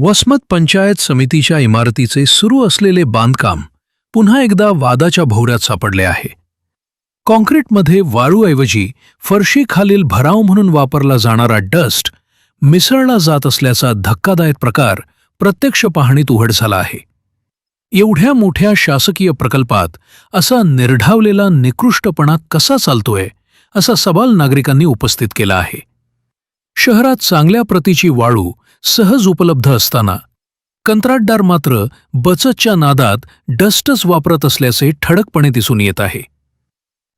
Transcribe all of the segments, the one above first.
वसमत पंचायत समितीच्या इमारतीचे सुरू असलेले बांधकाम पुन्हा एकदा वादाच्या भोवऱ्यात सापडले आहे. कॉन्क्रीटमध्ये वाळूऐवजी फरशीखालील भराव म्हणून वापरला जाणारा डस्ट मिसळला जात असल्याचा धक्कादायक प्रकार प्रत्यक्ष पाहणीत उघड झाला आहे. एवढ्या मोठ्या शासकीय प्रकल्पात असा निर्ढावलेला निकृष्टपणा कसा चालतोय असा सवाल नागरिकांनी उपस्थित केला आहे. शहरात चांगल्या प्रतीची वाळू सहज उपलब्ध असताना कंत्राटदार मात्र बचतच्या नादात डस्टच वापरत असल्याचे ठळकपणे दिसून येत आहे.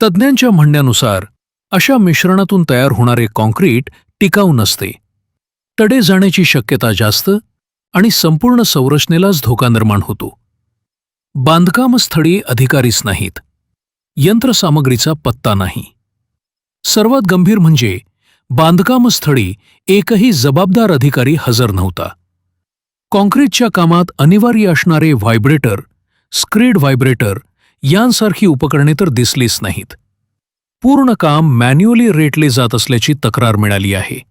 तज्ज्ञांच्या म्हणण्यानुसार अशा मिश्रणातून तयार होणारे कॉन्क्रीट टिकाऊ नसते. तडे जाण्याची शक्यता जास्त आणि संपूर्ण संरचनेलाच धोका निर्माण होतो. बांधकामस्थळी अधिकारीच नाहीत. यंत्रसामग्रीचा पत्ता नाही. सर्वात गंभीर म्हणजे बांधकामस्थळी एकही जबाबदार अधिकारी हजर नव्हता. काँक्रीटच्या कामात अनिवार्य असणारे व्हायब्रेटर स्क्रीड व्हायब्रेटर यांसारखी उपकरणे तर दिसलीच नाहीत. पूर्ण काम मॅन्युअली रेटले जात असल्याची तक्रार मिळाली आहे.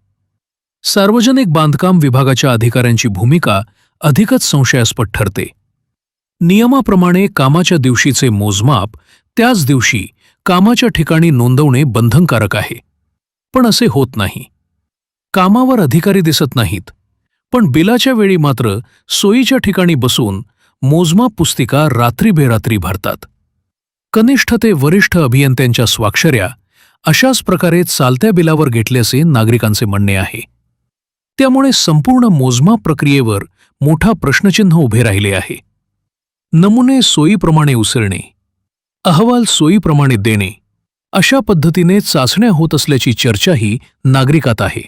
सार्वजनिक बांधकाम विभागाच्या अधिकाऱ्यांची भूमिका अधिकच संशयास्पद ठरते. नियमाप्रमाणे कामाच्या दिवशीचे मोजमाप त्याच दिवशी कामाच्या ठिकाणी नोंदवणे बंधनकारक आहे. पण असे होत नाही. कामावर अधिकारी दिसत नाहीत. पण बिलाच्या वेळी मात्र सोयीच्या ठिकाणी बसून मोजमाप पुस्तिका रात्री बेरात्री भरतात. कनिष्ठ ते वरिष्ठ अभियंत्यांच्या स्वाक्षऱ्या अशाच प्रकारे चालत्या बिलावर घेतल्याचे नागरिकांचे म्हणणे आहे. त्यामुळे संपूर्ण मोजमाप प्रक्रियेवर मोठा प्रश्नचिन्ह उभे राहिले आहे. नमुने सोयीप्रमाणे उसळणे अहवाल सोयीप्रमाणे देणे अशा पद्धतीने चाचण्या होत असल्याची चर्चाही नागरिकात आहे.